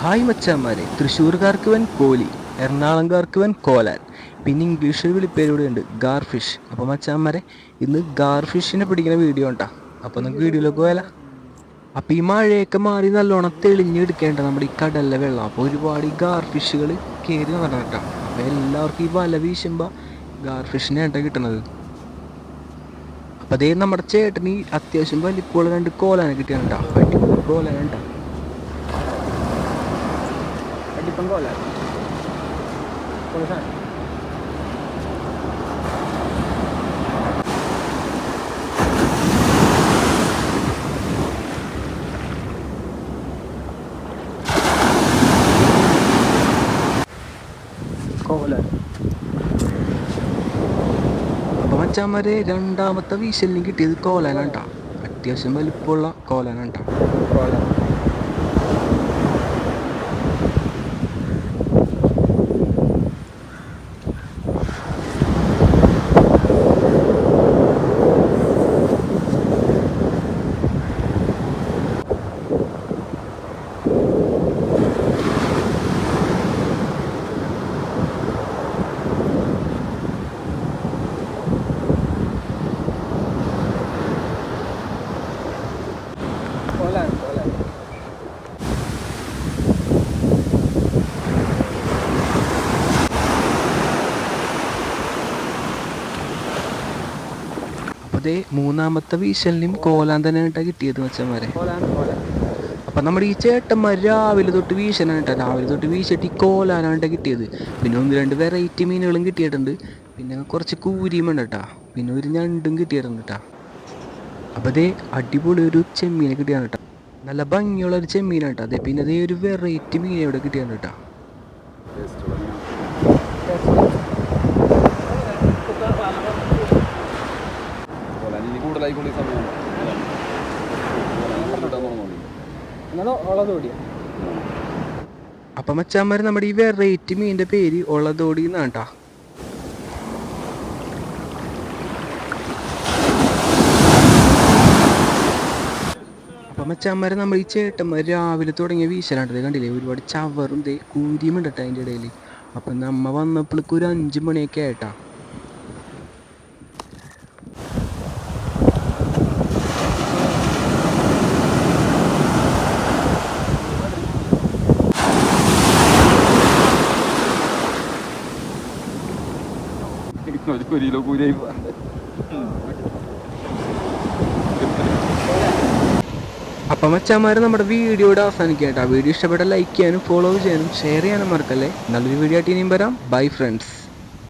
Hi മച്ചാന്മാരെ തൃശ്ശൂർകാർക്ക് വൻ കോലി എറണാകുളംകാർക്ക് വൻ കോലാൻ. പിന്നെ ഇംഗ്ലീഷിൽ വിളിപ്പേരൂടെ ഉണ്ട് ഗാർഫിഷ്. അപ്പോൾ മച്ചാന്മാരെ ഇന്ന് ഗാർഫിഷിനെ പിടിക്കുന്ന വീഡിയോ ഉണ്ടാ അപ്പോൾ നമുക്ക് വീഡിയോയിലേക്ക് പോയാലോ? അപ്പോൾ ഈ മഴയൊക്കെ മാറി നല്ലോണം തെളിഞ്ഞെടുക്കേണ്ട നമ്മുടെ ഈ കടലിലെ വെള്ളം. അപ്പോൾ ഒരുപാട് ഈ ഗാർഫിഷുകൾ കയറി നടന്നിട്ടാ അപ്പോൾ എല്ലാവർക്കും ഈ വല വീശുമ്പോൾ ഗാർഫിഷിനെ ഏട്ടാ കിട്ടണത്. അപ്പോൾ അതേ നമ്മുടെ ഈ അത്യാവശ്യം വലിപ്പമുള്ള രണ്ട് കോലാനെ കിട്ടിയാണ് കേട്ടോ. അടിപൊളി കോലാന കേട്ടോ. അടിപ്പം കോല. കോല കോല അപ്പൊ മച്ചാന്മാരെ രണ്ടാമത്തെ വീശലിന് കിട്ടിയത് കോലാനാട്ടാ. അത്യാവശ്യം വലിപ്പമുള്ള കോലാനാട്ടാ. കോല കോല കോല അപ്പൊ ദേ മൂന്നാമത്തെ വീശലിനും കോലാൻ തന്നെ കേട്ടാ കിട്ടിയത് മച്ചന്മാരെ. അപ്പൊ നമ്മുടെ ഈ ചേട്ടന്മാർ രാവിലെ തൊട്ട് വീശനായിട്ടാ രാവിലെ തൊട്ട് വീശിട്ട് ഈ കോലാനായിട്ടാ കിട്ടിയത്. പിന്നെ ഒന്ന് രണ്ട് വെറൈറ്റി മീനുകളും കിട്ടിയിട്ടുണ്ട്. പിന്നെ കുറച്ച് കൂരിയും ഉണ്ട് പിന്നെ ഒരു ഞണ്ടും കിട്ടിയിട്ടുണ്ട് കേട്ടാ. അപ്പൊ ദേ അടിപൊളി ഒരു ചെമ്മീനെ കിട്ടിയാണ് കേട്ടാ. നല്ല ഭംഗിയുള്ള ഒരു ചെമ്മീനാണ് കേട്ടോ. അതെ പിന്നെ അതേ ഒരു വെറൈറ്റി മീനെ ഇവിടെ കിട്ടിയാണ് കേട്ടാ. ഈ സമയം എന്നാലും ഉള്ളത് അപ്പം മച്ചാന്മാർ നമ്മുടെ ഈ വെറൈറ്റി മീനിന്റെ പേര് ഒളതോടി എന്നാണ് കേട്ടോ അപ്പം മച്ചാന്മാരെ നമ്മൾ ഈ ചേട്ടന്മാർ രാവിലെ തുടങ്ങിയ വീശലാണ്ടത് കണ്ടില്ലേ? ഒരുപാട് ചവറും ദേ കൂരിയും ഉണ്ട് കേട്ടോ അതിന്റെ ഇടയിൽ അപ്പം നമ്മ വന്നപ്പോഴേക്കും ഒരു അഞ്ച് മണിയൊക്കെ ആയിട്ടാ. ഒരു കിലോ കൂലിയായി അപ്പം മച്ചാന്മാർ നമ്മുടെ വീഡിയോയുടെ അവസാനിക്കുക കേട്ടോ വീഡിയോ ഇഷ്ടപ്പെട്ട ലൈക്ക് ചെയ്യാനും ഫോളോ ചെയ്യാനും ഷെയർ ചെയ്യാനും മറക്കല്ലേ? നല്ലൊരു വീഡിയോ ആയിട്ട് ഇനിയും വരാം. Bye friends